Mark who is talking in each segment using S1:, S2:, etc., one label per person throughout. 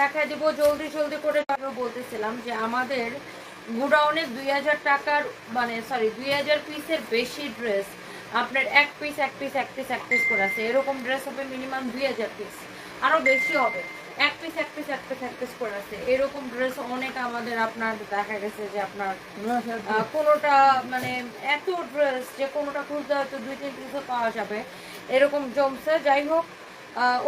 S1: দেখা দিব জলদি জলদি করে বলতেছিলাম যে আমাদের গুডাউনে দুই হাজার টাকার মানে সরি দুই হাজার পিসের বেশি ড্রেস আপনার এক পিস এক পিস এক পিস এক পিস করে আছে। এরকম ড্রেস হবে মিনিমাম দুই হাজার পিস আরও বেশি হবে। এক পিস এক পিস এক পিস এক পিস করে আছে। এরকম ড্রেস অনেক আমাদের আপনার দেখা গেছে যে আপনার কোনোটা মানে এত ড্রেস যে কোনোটা খুলতে হয়তো দুই তিন পিসও পাওয়া যাবে। এরকম জমছে। যাই হোক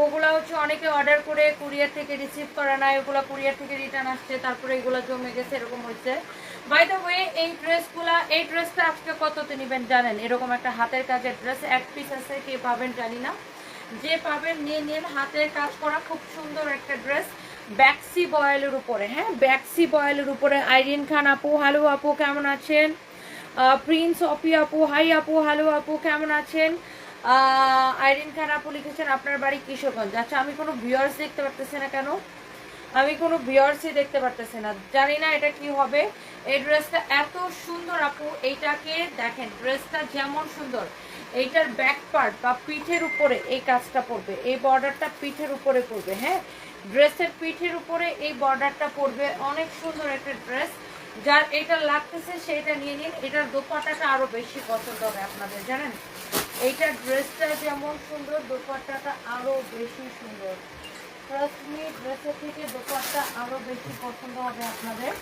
S1: ওগুলা হচ্ছে অনেকে অর্ডার করে কুরিয়ার থেকে রিসিভ করা নাই, ওগুলা কুরিয়ার থেকে রিটার্ন আসছে, তারপরে এগুলো জমে গেছে, এরকম হচ্ছে বাই দ্য ওয়ে এই ড্রেসগুলা এই ড্রেসটা আজকে কততে নেবেন জানেন? এরকম একটা হাতের কাজের ড্রেস এক পিস আছে, কে পাবেন জানি না। যে পাবেন, নিয়ে নিন। হাতের কাজ করা খুব সুন্দর একটা ড্রেস ব্যাক্সি বয়েলের উপরে হ্যাঁ? ব্যাক্সি বয়েলের উপরে। আইরিন খান আপু, হ্যালো আপু, কেমন আছেন? প্রিন্স অপি আপু হাই আপু, হ্যালো আপু, কেমন আছেন? আইরিন খান আপু লিখেছেন, আপনার বাড়ি কিশোরগঞ্জ। আচ্ছা আমি কোনো ভিউয়ার্স দেখতে পারতেছি না কেন? আমি কোনো ভিউয়ার্সই দেখতে পারতেছি না। জানি না এটা কি হবে। এই ড্রেসটা এত সুন্দর আপু, এইটাকে দেখেন ড্রেসটা যেমন সুন্দর, এইটার ব্যাক পার্ট বা পিঠের উপরে এই কাজটা পড়বে, এই বর্ডারটা পিঠের উপরে পড়বে হ্যাঁ? ড্রেসের পিঠের উপরে এই বর্ডারটা পড়বে, অনেক সুন্দর একটা ড্রেস যার এটা লাগতেছে, সেটা নিয়ে নিন। এটার দোপাট্টাটা আরও বেশি পছন্দ হবে আপনাদের, জানেন? এইটার ড্রেসটা যেমন সুন্দর, দোপাট্টাটা আরও বেশি সুন্দর। ট্রাস্ট মি ড্রেসের থেকে দোপাট্টা আরও বেশি পছন্দ হবে আপনাদের।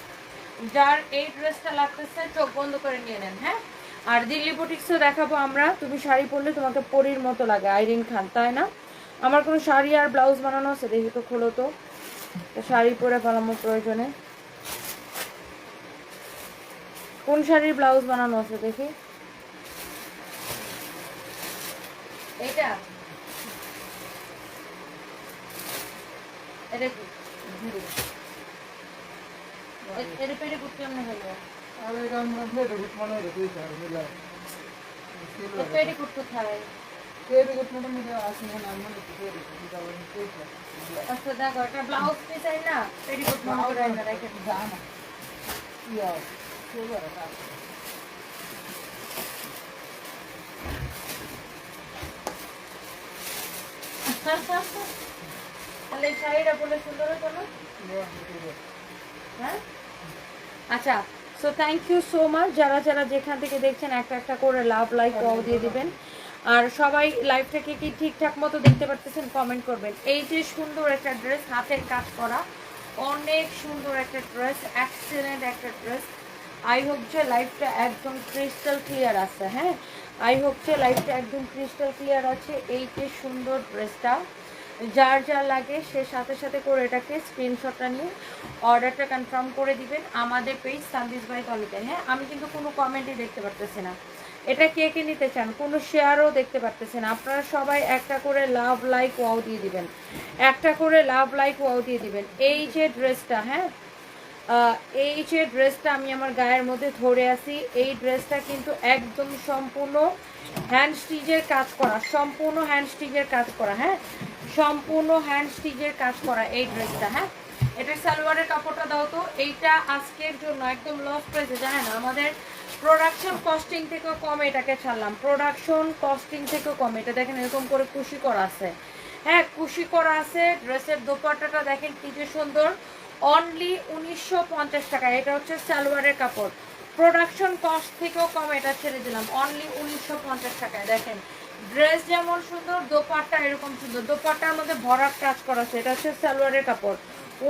S1: যার এই ড্রেসটা লাগতেছে, চোখ বন্ধ করে নিয়ে নেন হ্যাঁ? আর দিল্লি বুটিক্সও দেখাবো আমরা। তুমি শাড়ি পরলে তোমাকে পরীর মতো লাগে, আইরিন খান, তাই না? আমার কোনো শাড়ি আর ব্লাউজ বানানো আছে, দেখি তো খোলো তো। তো শাড়ি পরে ফেলামো প্রয়োজনে। কোন শাড়ির ব্লাউজ বানানো আছে দেখি? এইটা? এটা কি? এ- এর পেটে কুর্তি এমনি হলো। পেটে কুর্তি খায় আচ্ছা দেখো এটা ব্লাউজ পিস আই না, পেটে কুর্তি মনে করে আইনা রাখেন হ্যাঁ আচ্ছা so thank you so much যারা যারা যেখান থেকে দেখছেন, একটা একটা করে লাভ লাইক দিয়ে দিবেন। আর সবাই লাইভটাকে কি ঠিকঠাক মতো দেখতে পারতেছেন কমেন্ট করবেন। এই যে সুন্দর একটা ড্রেস হাতের কাজ করা। অনেক সুন্দর একটা ড্রেস এক্সেলেন্ট একটা ড্রেস আই হোপ যে লাইফটা একদম ক্রিস্টাল ক্লিয়ার আছে হ্যাঁ? আই হোপ যে লাইফটা একদম ক্রিস্টাল ক্লিয়ার আছে, এই যে সুন্দর ড্রেসটা যার যার লাগে, সে সাথে সাথে করে এটাকে স্ক্রিনশটটা নিয়ে অর্ডারটা কনফার্ম করে দিবেন আমাদের পেজ সানদিস বাই কলিতে হ্যাঁ আমি কিন্তু কোনো কমেন্টই দেখতে পারতেছি না। এটা কে কে নিতে চান? কোনো শেয়ারও দেখতে পারতেছি না। আপনারা সবাই একটা করে লাভ লাইক ওয়াও দিয়ে দিবেন। একটা করে লাভ লাইক ওয়াও দিয়ে দিবেন। এই যে ড্রেসটা হ্যাঁ এই যে ড্রেসটা আমি আমার গায়ের মধ্যে ধরে আছি, এই ড্রেসটা কিন্তু একদম সম্পূর্ণ হ্যান্ড স্টিচের কাজ করা, সম্পূর্ণ হ্যান্ড স্টিচের কাজ করা হ্যাঁ? সম্পূর্ণ হ্যান্ড স্টিচের কাজ করা এই ড্রেসটা হ্যাঁ? এটার সালোয়ারের কাপড়টা দাও তো, এইটা আজকের জন্য একদম লস প্রাইসে জানেন? আমাদের প্রোডাকশন কস্টিং থেকেও কম এটাকে ছাড়লাম প্রোডাকশন কস্টিং থেকেও কম, এটা দেখেন এরকম করে খুশি করা আছে। হ্যাঁ কুশি করা আছে ড্রেসের দোপাট্টাটা দেখেন কি যে সুন্দর। অনলি উনিশশো পঞ্চাশ টাকা। এটা হচ্ছে সালোয়ারের কাপড়। প্রোডাকশন কস্ট থেকেও কম, এটা ছেড়ে দিলাম। অনলি উনিশশো পঞ্চাশ টাকায়। দেখেন ড্রেস যেমন সুন্দর, দোপাট্টা এরকম সুন্দর। দোপাট্টার মধ্যে ভরাট কাজ করা আছে। এটা হচ্ছে সালোয়ারের কাপড়।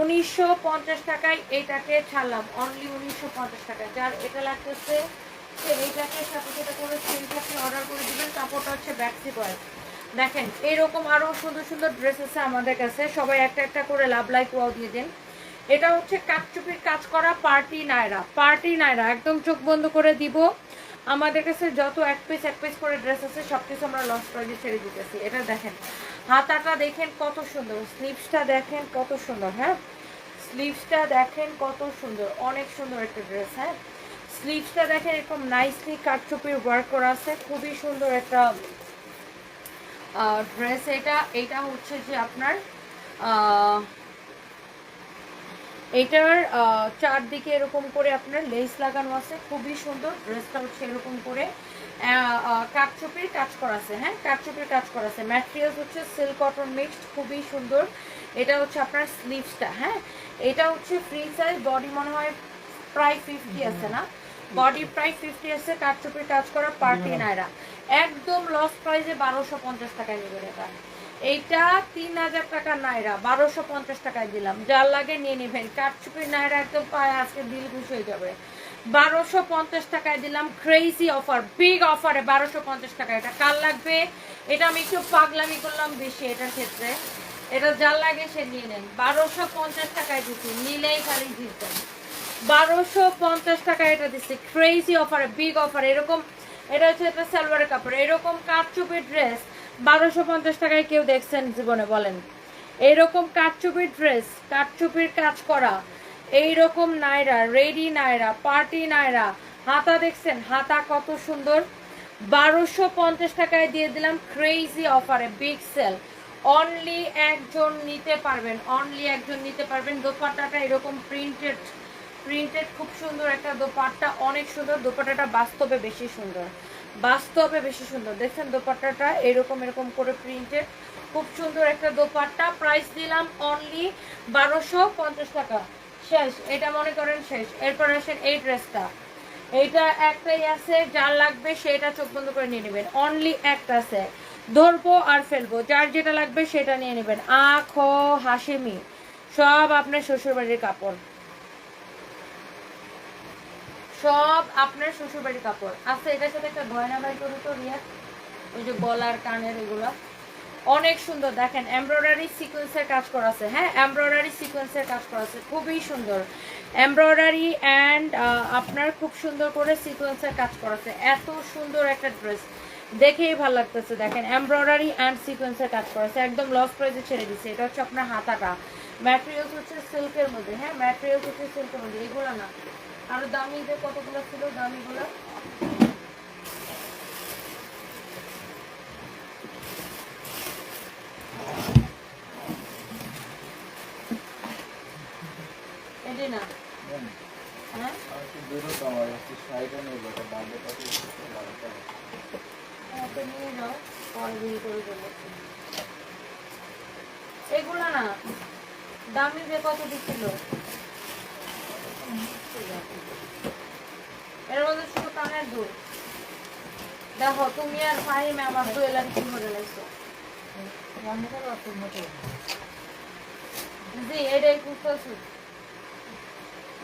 S1: উনিশশো পঞ্চাশ টাকায় এইটাকে ছাড়লাম। অনলি উনিশশো পঞ্চাশ টাকায়। যার এটা লাগতেছে, সে এইটাকে সাথে সাথে করে স্ক্রিনশটে অর্ডার করে দিবেন। কাপড়টা হচ্ছে ব্যাক্সি বয় দেখেন, এরকম আরও সুন্দর সুন্দর ড্রেস আছে আমাদের কাছে। সবাই একটা একটা করে লাভ লাইক ওয়াও দিয়ে দেন। এটা হচ্ছে কাকচুপির কাজ করা পার্টি নায়রা পার্টি নায়রা, একদম চোখ বন্ধ করে দিব। আমাদের কাছে যত এক পিস এক পিস করে ড্রেস আছে সব কিছু আমরা লস প্রাইজে ছেড়ে দিতেছি। এটা দেখেন, হাতাটা দেখেন কত সুন্দর স্লিভসটা দেখেন কত সুন্দর হ্যাঁ? স্লিভসটা দেখেন কত সুন্দর, অনেক সুন্দর একটা ড্রেস হ্যাঁ? স্লিভসটা দেখেন এরকম নাইসলি কাটচুপির ওয়ার্ক করা আছে, খুবই সুন্দর একটা ড্রেস এটা। এটা হচ্ছে যে আপনার আহ, চারদিকে এরকম করে আপনার লেস লাগানো আছে খুবই সুন্দর ড্রেসটা হচ্ছে এরকম করে কাঠচুপির কাজ করা আছে হ্যাঁ? কাঠচুপির কাজ করা আছে। ম্যাটেরিয়ালস হচ্ছে সিল্ক কটন মিক্সড খুবই সুন্দর। এটা হচ্ছে আপনার স্লিভসটা হ্যাঁ? এটা হচ্ছে ফ্রি সাইজ বডি মনে হয় প্রায় ফিফটি আছে না? বডি প্রায় ফিফটি আছে কাঠচুপির কাজ করা পার্টি নাইরা একদম লস প্রাইসে বারোশো পঞ্চাশ টাকায় নেবেন এটা। এইটা তিন হাজার টাকা নাইরা, বারোশো পঞ্চাশ টাকায় দিলাম। যার লাগে নিয়ে নেবেন। কাঠচুপির নাইরা একদম পায়ে আজকে দিল খুশ হয়ে যাবে। বারোশো পঞ্চাশ টাকায় দিলাম ক্রেজি অফার বিগ অফারে বারোশো পঞ্চাশ টাকা এটা কার লাগবে? এটা আমি একটু পাগলামি করলাম বেশি এটার ক্ষেত্রে। এটা যার লাগে সে নিয়ে নেন। বারোশো পঞ্চাশ টাকায় দিচ্ছি নিলেই খালি জিতবেন বারোশো পঞ্চাশ টাকা এটা দিচ্ছি ক্রেজি অফারে বিগ অফার এরকম, এটা হচ্ছে একটা সালোয়ারের কাপড়। এরকম কাঠচুপির ড্রেস বারোশো পঞ্চাশ টাকায় কেউ দেখছেন জীবনে বলেন। এইরকম কাঠচুপির ড্রেস কাঠচুপির কাজ করা, এইরকম নায়রা, রেডি নায়রা, পার্টি নায়রা, হাতা দেখছেন, হাতা কত সুন্দর। বারোশো পঞ্চাশ টাকায় দিয়ে দিলাম ক্রেজি অফারে বিগ সেল অনলি একজন নিতে পারবেন অনলি একজন নিতে পারবেন। দোপাট্টাটা এরকম প্রিন্টেড প্রিন্টেড খুব সুন্দর একটা দোপাট্টা, অনেক সুন্দর। দোপাট্টাটা বাস্তবে বেশি সুন্দর। বাস্তবে বেশি সুন্দর। দেখছেন দোপাট্টাটা এরকম এরকম করে প্রিন্টেড খুব সুন্দর একটা দোপাট্টা। প্রাইস দিলাম অনলি বারোশো পঞ্চাশ টাকা। শেষ। এটা মনে করেন শেষ। এরপর আসেন এই ড্রেসটা এইটা একটাই আছে, যার লাগবে সেটা চোখ বন্ধ করে নিয়ে নেবেন। অনলি একটা আছে। ধরবো আর ফেলব। যার যেটা লাগবে সেটা নিয়ে নেবেন। আখ হাসিমি সব আপনার শ্বশুরবাড়ির কাপড়। সব আপনার শ্বশুরবাড়ির কাপড়। আচ্ছা এটার সাথে একটা গয়না বাই করো তো, রিয়া। ওই যে গলার কানের এগুলো। অনেক সুন্দর, দেখেন এমব্রয়ডারি সিকোয়েন্সের কাজ করা আছে। হ্যাঁ এমব্রয়ডারি সিকোয়েন্সের কাজ করা আছে। খুবই সুন্দর। এমব্রয়ডারি অ্যান্ড আপনার খুব সুন্দর করে সিকোয়েন্সের কাজ করা আছে। এত সুন্দর একটা ড্রেস দেখেই ভালো লাগতেছে, দেখেন এমব্রয়ডারি অ্যান্ড সিকোয়েন্সের কাজ করা আছে। একদম লস প্রাইসে ছেড়ে দিচ্ছে এটা হচ্ছে আপনার হাতাটা। ম্যাটেরিয়ালস হচ্ছে সিল্কের মধ্যে। হ্যাঁ ম্যাটেরিয়ালস হচ্ছে সিল্কের মধ্যে। এগুলো না। আর দামি যে কতগুলো ছিল, দামিগুলো। এটি না? হ্যাঁ? নিয়ে করে এগুলা না, দামি যে কত দিচ্ছিল দেখো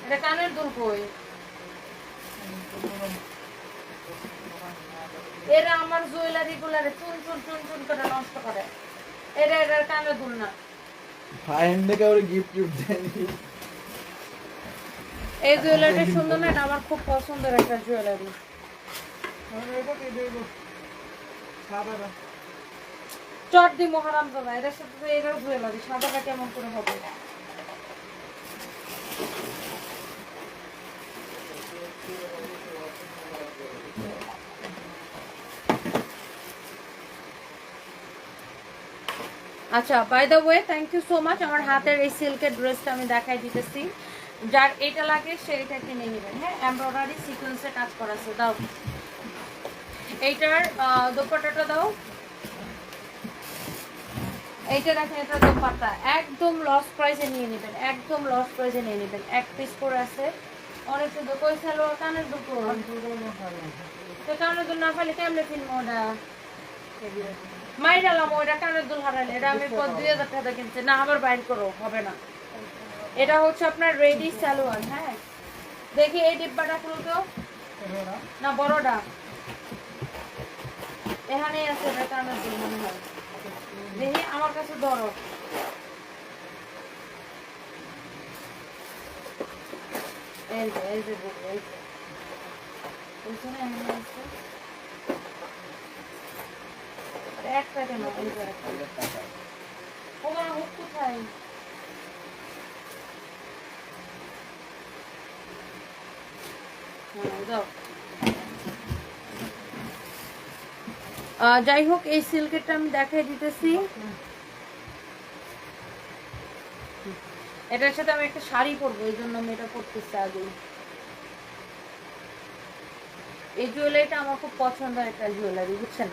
S1: এটা কানের দুল কই? এরা আমার জুয়েলারি গুলারে চুন চুন চুন চুন করে নষ্ট করে। এটা এটার কানের দুল না।
S2: গিফট টিফট দেয়নি।
S1: এই জুয়েলারিটা সুন্দর না, এটা আমার খুব পছন্দের একটা জুয়েলারি। চট দি মহারাম দাদা, এটার সাথে এটার জুয়েলারি, সাদাটা কেমন করে হবে? আচ্ছা by the way thank you so much আমার হাতের এই সিল্কের ড্রেসটা আমি দেখাই দিতেছি। যার এটা লাগে সে এটা কিনে নেবেন। হ্যাঁ এমব্রয়ডারি সিকোয়েন্সে কাজ করা আছে দাও। এইটার আহ, দোপাট্টাটা দাও। এইটা দেখেন এটা দোপাট্টা। একদম লস প্রাইসে নিয়ে নেবেন একদম লস প্রাইসে নিয়ে নেবেন। এক পিস করে আছে। অনেক সুন্দর কই সালোয়ার কানের দুটো তো কানের দুল না পাইলে কেমনে কিনবো ওটা? মাইরালাম ওইটা কানের দুল হারালে। এটা আমি পর দুই হাজার টাকা কিনছি। না আবার বাইর করো হবে না। এটা হচ্ছে আপনার রেডি সালোয়ার হ্যাঁ। দেখি এই ডিব্বাটা খুলো তো না বড়টা। এখানেই আছে এটা কানের দুল মনে হয়। দেখি আমার কাছে ধরো এই যে এই যে এই যে। ওইখানে এখানে আছে। একটা কেন? কোথায় যাই হোক, এই সিল্কেরটা আমি দেখাই দিতেছি। এটার সাথে আমি একটা শাড়ি পরবো, এই জন্য আমি এটা পরতেছি আগে এই জুয়েলারিটা আমার খুব পছন্দের একটা জুয়েলারি, বুঝছেন?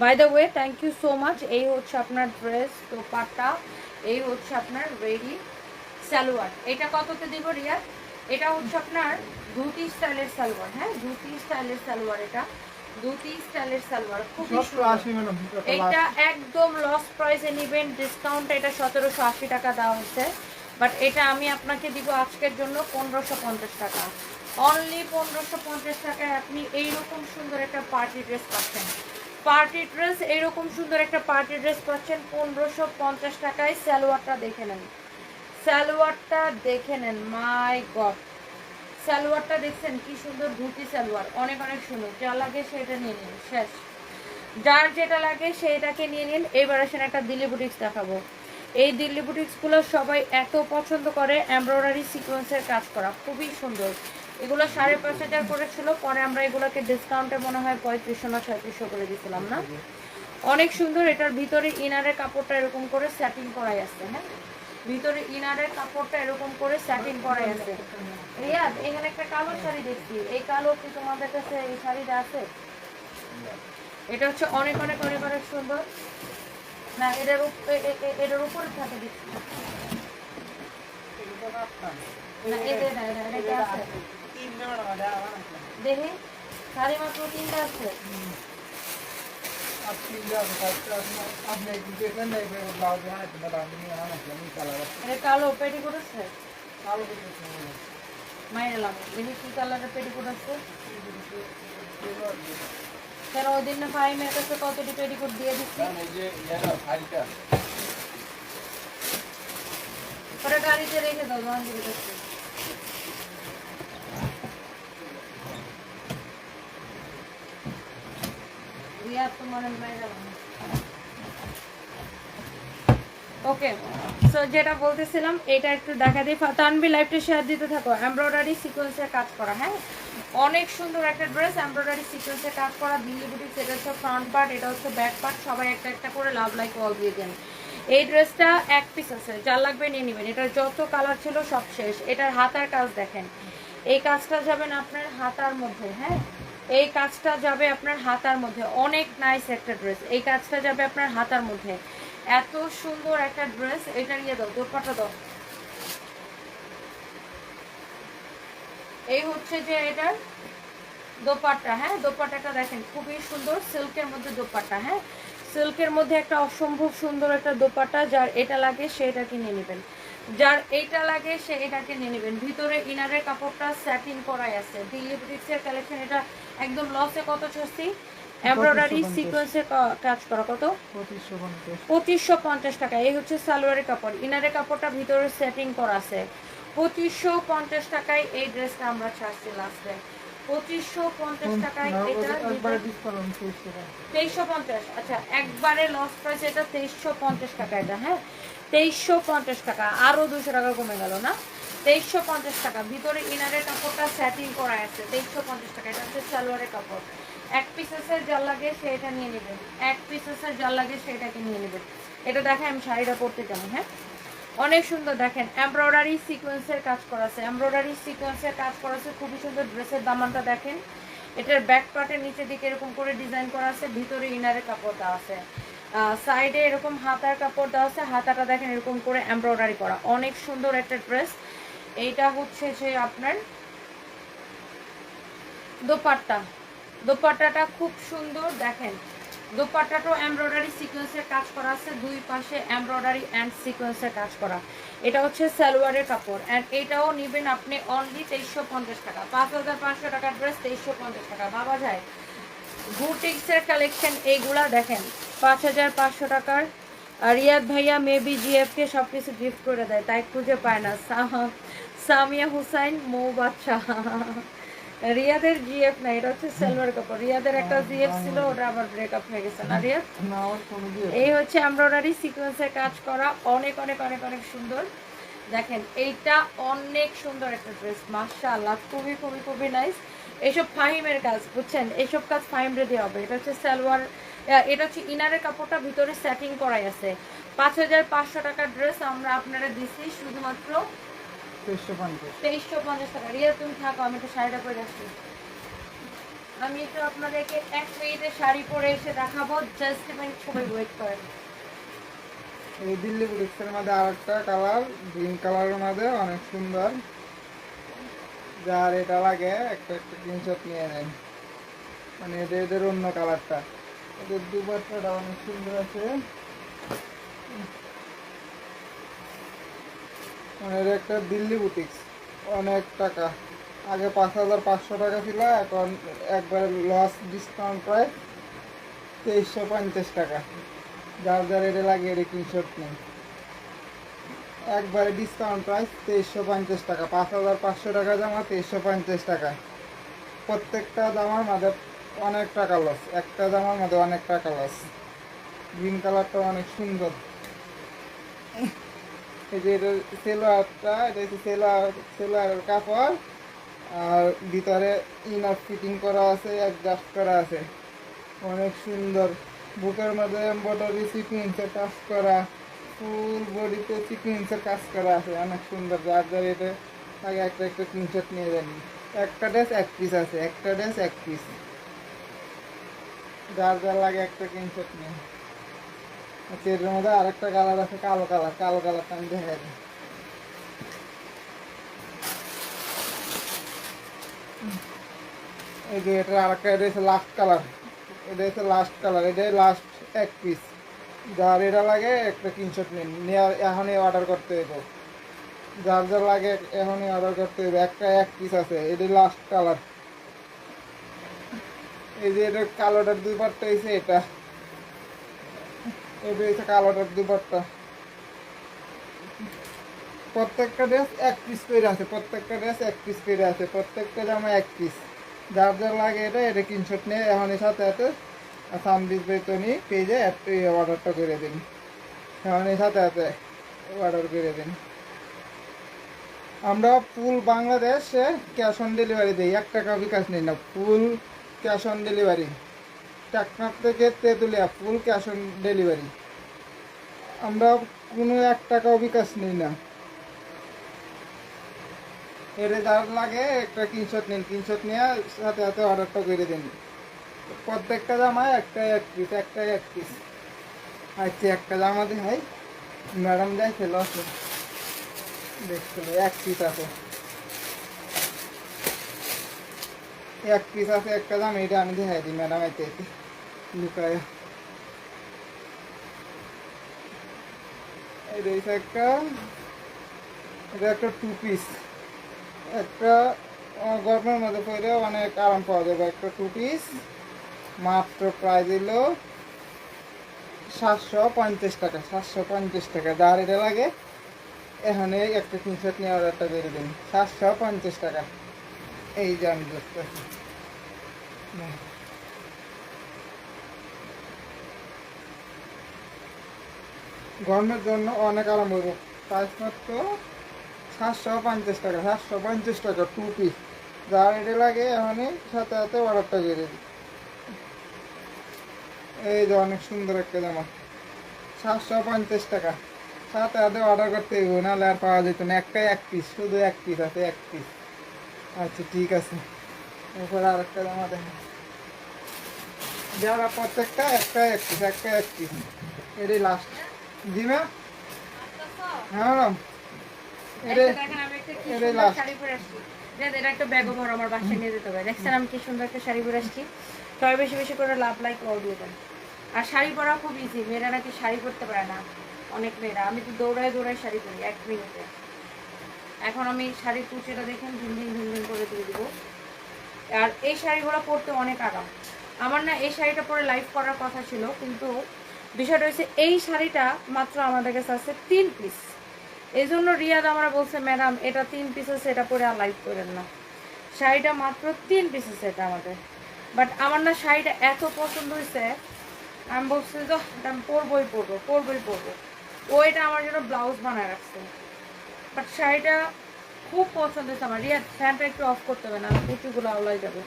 S1: By the way thank you so much এই হচ্ছে আপনার ড্রেস তো পাটটা এই হচ্ছে আপনার রেডি সালোয়ার এটা কততে দিব, রিয়াদ? এটা হচ্ছে আপনার ধুতি স্টাইলের সালোয়ার হ্যাঁ? ধুতি স্টাইলের সালোয়ার এটা। ধুতি স্টাইলের সালোয়ার খুবই সুন্দর। এটা একদম লস প্রাইসে নেবেন ডিসকাউন্ট এটা সতেরোশো আশি টাকা দেওয়া হচ্ছে। বাট এটা আমি আপনাকে দিব আজকের জন্য পনেরোশো পঞ্চাশ টাকা। অনলি পনেরোশো পঞ্চাশ টাকায় আপনি এইরকম সুন্দর একটা পার্টি ড্রেস পাচ্ছেন। পার্টি ড্রেস এইরকম সুন্দর একটা পার্টি ড্রেস পাচ্ছেন পনেরোশো পঞ্চাশ টাকায় সালোয়ারটা দেখে নেন। সালোয়ারটা দেখে নেন, মাই গড। সালোয়ারটা দেখছেন, কি সুন্দর ধুতি সালোয়ার, অনেক অনেক সুন্দর। যা লাগে সেটা নিয়ে নিন, শেষ। যার যেটা লাগে সেটাকে নিয়ে নিন। এবার আসেন একটা দিল্লি বুটিক্স দেখাবো। এই দিল্লি বুটিক্সগুলো সবাই এত পছন্দ করে, এমব্রয়ডারি সিকোয়েন্সের কাজ করা, খুবই সুন্দর। এগুলো সাড়ে পাঁচ হাজার করেছিল, পরে আমরা এগুলোকে ডিসকাউন্টে মনে হয় পঁয়ত্রিশশো না ছয়ত্রিশশো করে দিয়েছিলাম না। অনেক সুন্দর, এটার ভিতরে ইনারের কাপড়টা এরকম করে সেটিং করাই আছে হ্যাঁ? ভিতরে ইনারের কাপড়টা এরকম করে সেটিং করাই আছে। রিয়াদ, এখানে একটা কালো শাড়ি দেখছি। এই কালো কি তোমাদের কাছে এই শাড়িটা আছে? এটা হচ্ছে অনেক অনেক অনেক অনেক সুন্দর। না, এটার এটার উপরে থাকে দেখছি। দেখি, শাড়ি মাত্র তিনটা আছে। এটা কালো পেটিকোট আছে মায়ের এলাম দেখি কি কালারের পেটিকোট আছে কেন ওই দিন না ভাই মেয়ের কাছে কতটি পেটিকোট দিয়ে দিচ্ছি ওটা গাড়িতে রেখে দাও বান্ধবীর কাছে রিয়া তোমার মেয়ের ওকে কাজ করা হ্যাঁ? অনেক সুন্দর একটা ড্রেস কাজ করা ফ্রন্ট পার্ট এটা হচ্ছে ব্যাক পার্ট সবাই একটা একটা করে লাভ দিয়ে দেন। এই ড্রেসটা এক পিস আছে লাগবে এটার যত কালার ছিল সব শেষ। এটার হাতার কাজ দেখেন। এই কাজটা যাবেন আপনার হাতার মধ্যে হ্যাঁ? এই কাজটা যাবে আপনার হাতার মধ্যে। অনেক নাইস একটা ড্রেস এই কাজটা যাবে আপনার হাতার মধ্যে। এত সুন্দর একটা ড্রেস এটা নিয়ে দাও দোপাটা দাও। এই হচ্ছে যে এটার দোপাট্টা হ্যাঁ? দোপাট্টাটা দেখেন, খুবই সুন্দর। সিল্কের মধ্যে দোপাট্টা হ্যাঁ? সিল্কের মধ্যে একটা অসম্ভব সুন্দর একটা দোপাট্টা, যার এটা লাগে সেটা কিনে নেবেন। যার এইটা লাগে সে এটাকে নিয়ে নেবেন। ভিতরে ইনারের কাপড়টা স্যাটিন করাই আছে। দিল্লি বুটিক্সের কালেকশন এটা একদম লসে কত ছস্তি এমব্রয়ডারি সিকোয়েন্সের কাজ করা কত? পঁচিশশো পঞ্চাশ। টাকা। এই হচ্ছে সালোয়ারের কাপড়। ইনারের কাপড়টা ভিতরে সেটিং করা আছে। পঁচিশশো পঞ্চাশ টাকায় এই ড্রেসটা আমরা ছাড়ছি লাস্টে পঁচিশশো পঞ্চাশ টাকায় এটা তেইশশো পঞ্চাশ। আচ্ছা একবারে লস প্রাইস এটা তেইশশো পঞ্চাশ টাকা এটা হ্যাঁ? তেইশশো পঞ্চাশ টাকা। আরও দুশো টাকা কমে গেল, না? তেইশশো পঞ্চাশ টাকা। ভিতরে ইনারের কাপড়টা সেটিং করা আছে। তেইশশো পঞ্চাশ টাকা। এটা হচ্ছে সালোয়ারের কাপড়। এক পিসেসের জল লাগে সেটা নিয়ে নেবেন এক পিসেসের জল লাগে সেটাকে নিয়ে নেবেন এটা দেখেন আমি শাড়িটা পরতে কেমন হ্যাঁ? অনেক সুন্দর দেখেন। এমব্রয়ডারি সিকোয়েন্সের কাজ করা আছে। এমব্রয়ডারি সিকোয়েন্সের কাজ করা আছে। খুবই সুন্দর ড্রেসের দামানটা দেখেন। এটার ব্যাক পার্টের নিচের দিকে এরকম করে ডিজাইন করা আছে। ভিতরে ইনারের কাপড় দেওয়া আছে। সাইডে এরকম হাতার কাপড় দেওয়া আছে, হাতাটা দেখেন এরকম করে এমব্রয়ডারি করা। অনেক সুন্দর একটা ড্রেস এইটা হচ্ছে যে আপনার দোপাট্টা। দোপাট্টাটা খুব সুন্দর, দেখেন। দোপাট্টাটাও এমব্রয়ডারি সিকোয়েন্সের কাজ করা আছে, দুই পাশে এমব্রয়ডারি অ্যান্ড সিকোয়েন্সের কাজ করা। এটা হচ্ছে সালোয়ারের কাপড় অ্যান্ড এটাও নেবেন আপনি অনলি তেইশশো পঞ্চাশ টাকা। পাঁচ হাজার পাঁচশো টাকার ড্রেস তেইশশো পঞ্চাশ টাকা। ভাবা যায়? বুটিক্সের কালেকশন এইগুলা দেখেন। পাঁচ হাজার পাঁচশো টাকার। আর রিয়াদ ভাইয়া মেবি জিএফকে সব কিছু গিফট করে দেয় তাই খুঁজে পায় না। সামিয়া হুসাইন মৌ বাচ্চা রিয়াদের জিএফ না এটা হচ্ছে সেলভার কাপড়। রিয়াদের একটা জিএফ ছিল ওটা আবার ব্রেকআপ হয়ে গেছে না রিয়াদ? এই হচ্ছে এমব্রয়ডারি সিকোয়েন্সের কাজ করা অনেক অনেক অনেক অনেক সুন্দর। দেখেন এইটা অনেক সুন্দর একটা ড্রেস মাশাআল্লাহ খুবই খুবই খুবই নাইস এইসব ফাহিমের কাজ বুঝছেন? এইসব কাজ ফাহিম রেডি হবে। এটা হচ্ছে সালোয়ার আহ, এটা হচ্ছে ইনারের কাপড়টা ভিতরে সেটিং করাই আছে। পাঁচ হাজার পাঁচশো টাকার ড্রেস আমরা আপনারা দিছি শুধুমাত্র তেইশশো পঞ্চাশ। টাকা। রিয়া তুমি থাকো আমি একটু শাড়িটা পরে আসছি। আমি একটু আপনাদেরকে এক মিনিটে শাড়ি পরে এসে দেখাবো। জাস্ট মিনিট সবাই ওয়েট করেন।
S3: এই দিল্লি বুটিক্সের মধ্যে আরেকটা কালার গ্রিন কালারের মধ্যে অনেক সুন্দর। যার এটা লাগে একটা একটা স্ক্রিনশট নিয়ে নেন। মানে এটা এদের অন্য কালারটা। এদের দুপাট্টাটা অনেক সুন্দর আছে। মানে এটা একটা দিল্লি বুটিক্স, অনেক টাকা। আগে পাঁচ হাজার পাঁচশো টাকা ছিল, এখন একবারে লস ডিসকাউন্ট প্রায় তেইশশো পঞ্চাশ টাকা। যার যার এটা লাগে এটা স্ক্রিনশট নেই। একবারে ডিসকাউন্ট প্রাইস তেইশশো পঞ্চাশ টাকা। পাঁচ হাজার পাঁচশো টাকা জামা তেইশশো পঞ্চাশ টাকা। প্রত্যেকটা জামার মাঝে অনেক টাকা লস একটা জামার মধ্যে অনেক টাকা লস গ্রিন কালারটা অনেক সুন্দর। এই যে এটা সেলোয়ারটা এটা হচ্ছে সেলোয়ার সেলোয়ারের কাপড়। আর ভিতরে ইনার ফিটিং করা আছে অ্যাডজাস্ট করা আছে। অনেক সুন্দর। বুকের মধ্যে এমব্রয়ডারি সিকুয়েন্সের কাজ করা ফুল বডিতে সিকুয়েন্সের কাজ করা আছে। অনেক সুন্দর। যার যার এটা, আগে একটা একটা স্ক্রিনশট নিয়ে যান একটা ড্রেস এক পিস আছে, একটা ড্রেস এক পিস যার যার লাগে একটা স্ক্রিনশট নিয়ে। আচ্ছা এটার মধ্যে আরেকটা কালার আছে, কালো কালার কালো কালারটা আমি দেখা দিই। এই যে এটা আরেকটা, এটা হচ্ছে লাস্ট কালার এটা হচ্ছে লাস্ট কালার এটাই লাস্ট এক পিস যার এটা লাগে একটা স্ক্রিনশট নিন নিয়ে এখনই অর্ডার করতে হইব। যার যার লাগে এখনই অর্ডার করতে হইব, একটা এক পিস আছে, এটাই লাস্ট কালার এই যে এটা কালোটার দুই পাটটা হয়েছে এটা। এটা হচ্ছে কালোটার দুই পাটটা প্রত্যেকটা ড্রেস এক পিস করে আছে, প্রত্যেকটা ড্রেস এক পিস করে আছে, প্রত্যেকটা জামা এক পিস যার যার লাগে এটা এটা কিনশট নিয়ে এখনই সাথে সাথে সামদিস বেতনি পেজে অর্ডারটা করে দিন। এখনই সাথে সাথে অর্ডার করে দিন। আমরা ফুল বাংলাদেশে ক্যাশ অন ডেলিভারি দিই, এক টাকা বিকাশ নিই না full cash on delivery. Teknaf থেকে Tetulia, full cash on delivery. আমরা কোনো এক টাকাও বিকাশ নিই না। এর যার লাগে একটা কিনশট নিন কিনশট নিয়ে সাথে সাথে অর্ডারটা করে দিন। প্রত্যেকটা জামায় একটা এক পিস একটা এক পিস আচ্ছা একটা জামা দেখাই। ম্যাডাম যাইছে লসে। দেখছিল এক পিস আছে। এক পিস আছে, একটা জামা এটা আমি দেখাই দিই ম্যাডাম এতে লুকায়। এই রয়েছে একটা, এটা একটা টু পিস একটা গরমের মধ্যে পরে অনেক আরাম পাওয়া যাবে। একটা টু পিস মাত্র প্রায় দিল সাতশো পঞ্চাশ টাকা, সাতশো পঞ্চাশ টাকা। যার এটা লাগে, এখানে একটা তিনশো নিয়ে অর্ডারটা করে দিন। সাতশো পঞ্চাশ টাকা। এই যে আমি দেখতে গরমের জন্য অনেক আরাম হইব। প্রাইস মাত্র সাতশো পঞ্চাশ টাকা, সাতশো পঞ্চাশ টাকা টু পিস যা এটা লাগে এখনই সাথে সাথে অর্ডারটা করে দিই এই যে অনেক সুন্দর একটা জামা। সাতশো পঞ্চাশ টাকা। সাথে সাথে অর্ডার করতে হইব, নাহলে আর পাওয়া যেত না। একটাই এক পিস শুধু এক পিস আছে, এক পিস আচ্ছা ঠিক আছে। এরপর আর একটা জামা দেখেন। যারা প্রত্যেকটা একটা এক পিস একটা এক পিস এটাই লাস্ট জি ম্যাম হ্যাঁ ম্যাডাম এটাই
S1: এটা একটা ব্যাগও ভর আমার বাসায় নিয়ে যেতে হবে। দেখছেন আমি কি সুন্দর একটা শাড়ি পরে আসছি। সবাই বেশি বেশি করে লাভ লাইক দিয়ে দেন। আর শাড়ি পরা খুব ইজি মেয়েরা নাকি শাড়ি পরতে পারে না। অনেক মেয়েরা। আমি তো দৌড়ায় দৌড়ায় শাড়ি পরি এক মিনিটে এখন আমি শাড়ির কুচিটা দেখেন ঝিন ঝিন করে দিয়ে দিব। আর এই শাড়িগুলো পরতে অনেক আরাম। আমার না এই শাড়িটা পরে লাইভ করার কথা ছিল, কিন্তু বিষয়টা হচ্ছে এই শাড়িটা মাত্র আমাদের কাছে আছে তিন পিস এই জন্য রিয়াদ আমরা বলছে, ম্যাডাম, এটা তিন পিস আছে এটা পরে আর লাইভ করেন না। শাড়িটা মাত্র তিন পিস আছে এটা আমাদের। বাট আমার না শাড়িটা এত পছন্দ হয়েছে, আমি বলছি তো এটা আমি পরবই পরবো পরবই পরবো। ও এটা আমার জন্য ব্লাউজ বানায় রাখছে। বাট শাড়িটা খুব পছন্দ হয়েছে আমার। রিয়াদ ফ্যানটা একটু অফ করতে হবে না কুচিগুলো আওলাই যাবে।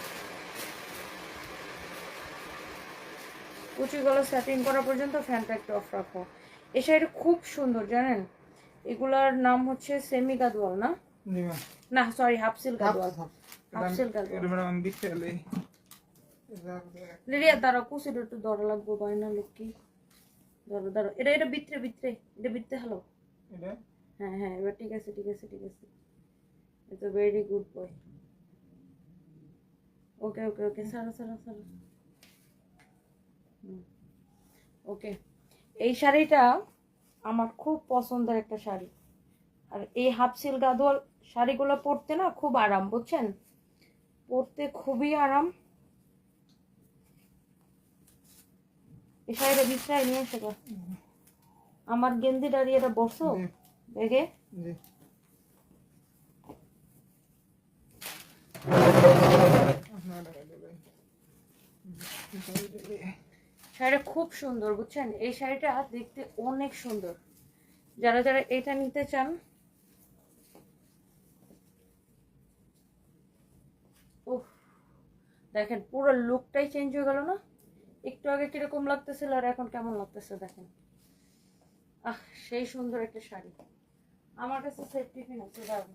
S1: কুচিগুলো সেটিং করা পর্যন্ত ফ্যানটা একটু অফ রাখো। এই শাড়িটা খুব সুন্দর জানেন? এগুলার নাম হচ্ছে সেমি গাদওয়াল না? না sorry half silk Gadwal.
S3: Half
S1: half silk Gadwal. লিরিয়া তারা কুচিটা একটু দর লাগবে গয়না লক্ষ্মী। ধরো ধরো। এটা এটা বিত্রে বিত্রে। এটা বিত্রে হ্যালো
S3: এটা?
S1: হ্যাঁ হ্যাঁ এবার ঠিক আছে ঠিক আছে ঠিক আছে। এটা ভেরি গুড বয় ওকে ওকে ওকে সারো সারো, সারা। ওকে এই শাড়িটা আমার খুব পছন্দের একটা শাড়ি। আর এই হাফ সিল গাদোয়াল শাড়িগুলো পরতে না খুব আরাম, বুঝছেন? পরতে খুবই আরাম। এই শাড়িটা বিছায় নিয়ে এসে আমার গেন্দি দাঁড়িয়ে এটা বসো। দেখে। শাড়িটা খুব সুন্দর বুঝছেন? এই শাড়িটা দেখতে অনেক সুন্দর। যারা যারা এটা নিতে চান উফ দেখেন পুরো লুকটাই চেঞ্জ হয়ে গেল না? একটু আগে কীরকম লাগতেছিল আর এখন কেমন লাগতেছে দেখেন। আহ সেই সুন্দর একটা শাড়ি। আমার কাছে সেফটি ফিন আছে দারুণ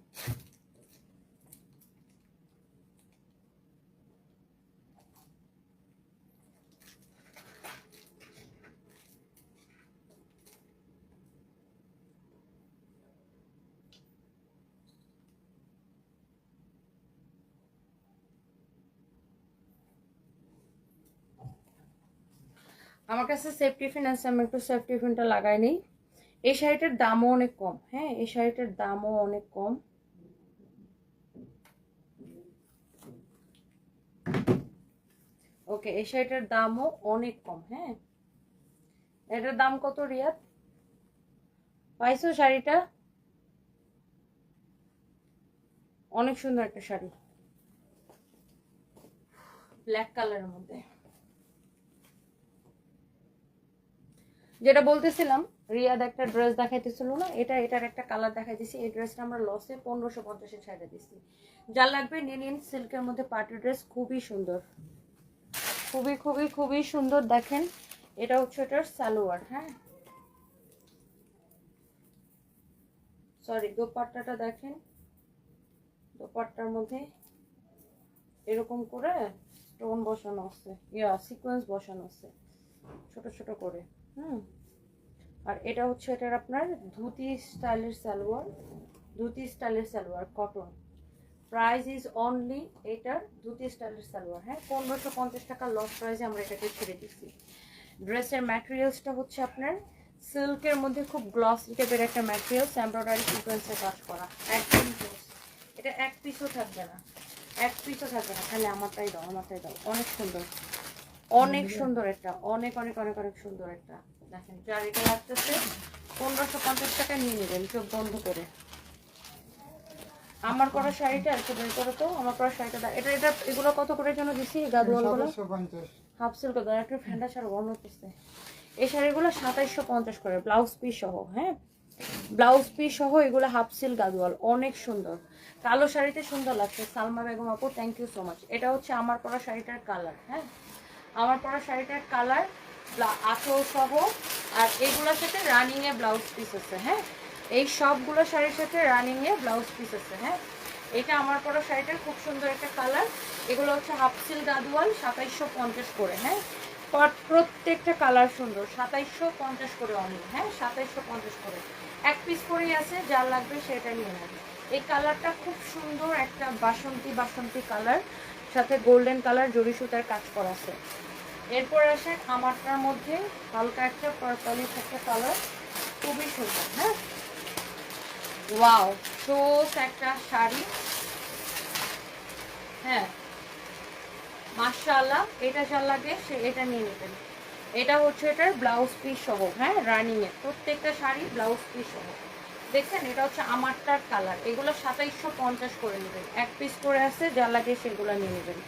S1: আমার কাছে সেফটি ফিন আছে, আমি একটু সেফটি ফিনটা লাগাই নেই। এই শাড়িটার দামও অনেক কম হ্যাঁ? এই শাড়িটার দামও অনেক কম। ওকে এই শাড়িটার দামও অনেক কম হ্যাঁ? এটার দাম কত, রিয়াদ? পাইছো শাড়িটা? অনেক সুন্দর একটা শাড়ি। ব্ল্যাক কালারের মধ্যে। যেটা বলতেছিলাম রিয়াদ একটা ড্রেস দেখাইতেছিল না, এটা, এটার একটা কালার দেখাইতেছি। এই ড্রেসটা আমরা লসে পনেরোশো পঞ্চাশে ছাড়ে দিচ্ছি যা লাগবে নিয়ে নিন, সিল্কের মধ্যে পার্টি ড্রেস খুবই সুন্দর। খুবই খুবই খুবই সুন্দর, দেখেন। এটা হচ্ছে এটার সালোয়ার হ্যাঁ? সরি দোপাট্টাটা দেখেন। দোপাট্টার মধ্যে এরকম করে স্টোন বসানো আছে। ইয়া সিকোয়েন্স বসানো আছে। ছোট ছোট করে, হুম? আর এটা হচ্ছে এটার আপনার ধুতি স্টাইলের সালোয়ার ধুতি স্টাইলের salwar cotton price is only এটার ধুতি স্টাইলের সালোয়ার। হ্যাঁ পনেরোশো পঞ্চাশ টাকা লস প্রাইসে আমরা এটাকে ছেড়ে দিচ্ছি ড্রেসের ম্যাটেরিয়ালসটা হচ্ছে আপনার সিল্কের মধ্যে খুব গ্লসি টাইপের একটা ম্যাটেরিয়ালস এমব্রয়ডারি সিকোয়েন্সের কাজ করা। একদম। এটা এক পিসও থাকবে না। এক পিসও থাকবে না। খালি আমারটাই দাও আমারটাই দাও। অনেক সুন্দর। অনেক সুন্দর একটা অনেক অনেক অনেক অনেক সুন্দর একটা। দেখেন যার এটা লাগতেছে পনেরোশো পঞ্চাশ টাকা নিয়ে নেবেন চোখ বন্ধ করে। আমার করা শাড়িটা একটু বের করো তো আমার করা শাড়িটা এটা এটা এগুলো কত করে জন্য দিছি? গাদওয়ালগুলো
S3: সাতাশশো পঞ্চাশ।
S1: হাফ সিল্ক দাও একটু ফ্যান্ডা ছাড়া গরম করতেছে এই শাড়িগুলো সাতাইশশো পঞ্চাশ করে ব্লাউজ পিস সহ হ্যাঁ? ব্লাউজ পিস সহ এগুলো হাফ সিল্ক গাদওয়াল অনেক সুন্দর। কালো শাড়িতে সুন্দর লাগছে সালমা বেগম আপু থ্যাংক ইউ সো মাচ এটা হচ্ছে আমার পরা শাড়িটার কালার হ্যাঁ? আমার পরা শাড়িটার কালার আঁচল সহ, আর এগুলোর সাথে রানিং এ ব্লাউজ পিস আছে হ্যাঁ? এই সবগুলো শাড়ির সাথে রানিং এ ব্লাউজ পিস আছে হ্যাঁ? এটা আমার পরা শাড়িটার খুব সুন্দর একটা কালার এগুলো হচ্ছে হাফ সিল সাতাইশশো পঞ্চাশ করে হ্যাঁ? পর- প্রত্যেকটা কালার সুন্দর, সাতাইশশো পঞ্চাশ করে অনেক হ্যাঁ? সাতাইশশো পঞ্চাশ করে। এক পিস করেই আছে যা লাগবে সেটা নিয়ে নেবে এই কালারটা খুব সুন্দর একটা বাসন্তী বাসন্তী কালার সাথে গোল্ডেন কালার জরি সুতার কাজ করা আছে। এরপর আসে আমারটার মধ্যে হালকা একটা পার্পলিশ একটা কালার, খুবই সুন্দর হ্যাঁ? ওয়াও সোস একটা শাড়ি। হ্যাঁ। মাশাআল্লাহ, এটা যা লাগে সে এটা নিয়ে নেবেন। এটা হচ্ছে এটার ব্লাউজ পিস সহ হ্যাঁ? রানিং এর প্রত্যেকটা শাড়ি ব্লাউজ পিস সহ। দেখছেন? এটা হচ্ছে আমারটার কালার। এগুলো সাতাইশশো পঞ্চাশ করে নেবেন। এক পিস করে আছে যা লাগে সেগুলো নিয়ে নেবেন।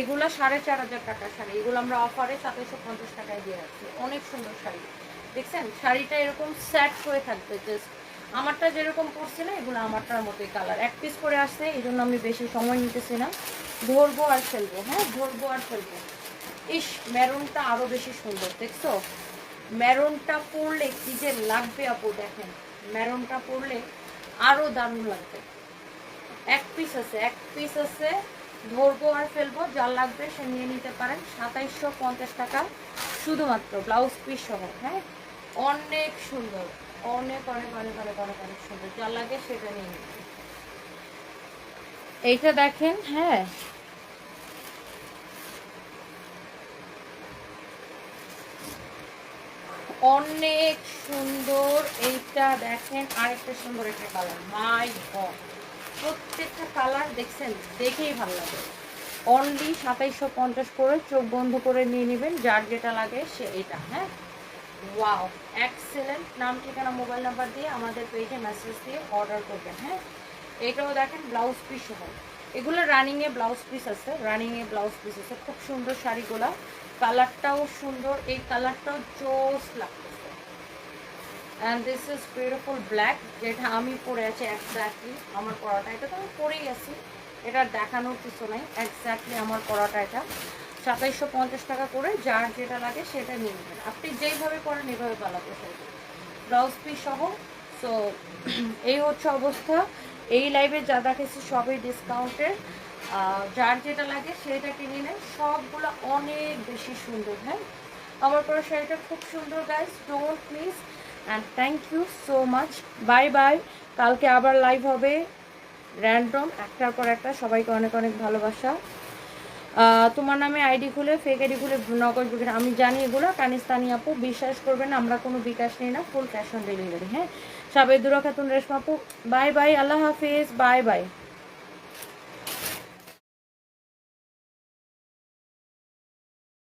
S1: এগুলো সাড়ে চার হাজার টাকার শাড়ি। এগুলো আমরা অফারে সাতাইশশো পঞ্চাশ টাকায় দিয়ে রাখছি অনেক সুন্দর শাড়ি। দেখছেন? শাড়িটা এরকম স্যাট হয়ে থাকবে জাস্ট আমারটা যেরকম পড়ছে না, এগুলো আমারটার মতোই কালার এক পিস করে আসছে এই জন্য আমি বেশি সময় নিতেছি না। ধরবো আর ফেলব হ্যাঁ? ধরবো আর ফেলব। ইস, মেরুনটা আরও বেশি সুন্দর, দেখছ? মেরুনটা পরলে কি যে লাগবে আপু, দেখেন। মেরুনটা পরলে আরও দারুণ লাগবে। এক পিস আছে, এক পিস আছে ধরবো আর ফেলব, যা লাগবে সে নিয়ে নিতে পারেন। সাতাইশশো পঞ্চাশ টাকা শুধুমাত্র ব্লাউজ পিস সহ হ্যাঁ? অনেক সুন্দর, অনেক অনেক অনেক অনেক অনেক অনেক সুন্দর। যা লাগে সেটা নিয়ে নিন। এইটা দেখেন হ্যাঁ? অনেক সুন্দর, এইটা দেখেন, আরেকটা সুন্দর একটা কালার মাই গড প্রত্যেকটা কালার দেখছেন, দেখেই ভালো লাগে। অনলি সাতাইশশো পঞ্চাশ করে চোখ বন্ধ করে নিয়ে নেবেন, যার যেটা লাগে সে এটা হ্যাঁ? ওয়াও এক্সেলেন্ট নাম, ঠিকানা মোবাইল নাম্বার দিয়ে আমাদের পেজে মেসেজ দিয়ে অর্ডার করবেন হ্যাঁ? এটাও দেখেন ব্লাউজ পিস সহ। এগুলো রানিংয়ে ব্লাউজ পিস আছে রানিংয়ে ব্লাউজ পিস আছে। খুব সুন্দর শাড়িগুলা। কালারটাও সুন্দর, এই কালারটাও জোস লাগতেছে and this is beautiful black যেটা আমি পরে আছি এক্স্যাক্টলি আমার পরাটা। এটা তো আমি পরেই আছি। এটা দেখানোর কিছু নাই। এক্স্যাক্টলি আমার পরাটা এটা। সাতাইশশো পঞ্চাশ টাকা করে যার যেটা লাগে সেটা নিয়ে নেবেন। আপনি যেইভাবে করেন এইভাবে পালাতে চাইবেন ব্লাউজ পিস সহ। সো এই হচ্ছে অবস্থা। এই লাইভে যা দেখেছি সবই ডিসকাউন্টের যার যেটা লাগে সেটা কিনে নেন। সবগুলো অনেক বেশি সুন্দর হ্যাঁ? আমার পরে শাড়িটা খুব সুন্দর guys don't miss and thank you so much bye bye কালকে আবার লাইভ হবে র্যান্ডম একটার পর একটা সবাইকে অনেক অনেক ভালোবাসা। তোমার নামে আইডি খুলে ফেক আইডি খুলে, নগদ বিক্রি, আমি জানি এগুলো। কানিস্তানি আপু, বিশ্বাস করবেন, আমরা কোনো বিকাশ নিই না ফুল ক্যাশ অন ডেলিভারি হ্যাঁ? সাবেদুরা খাতুন রেশমা আপু বাই বাই আল্লাহ হাফিজ বাই বাই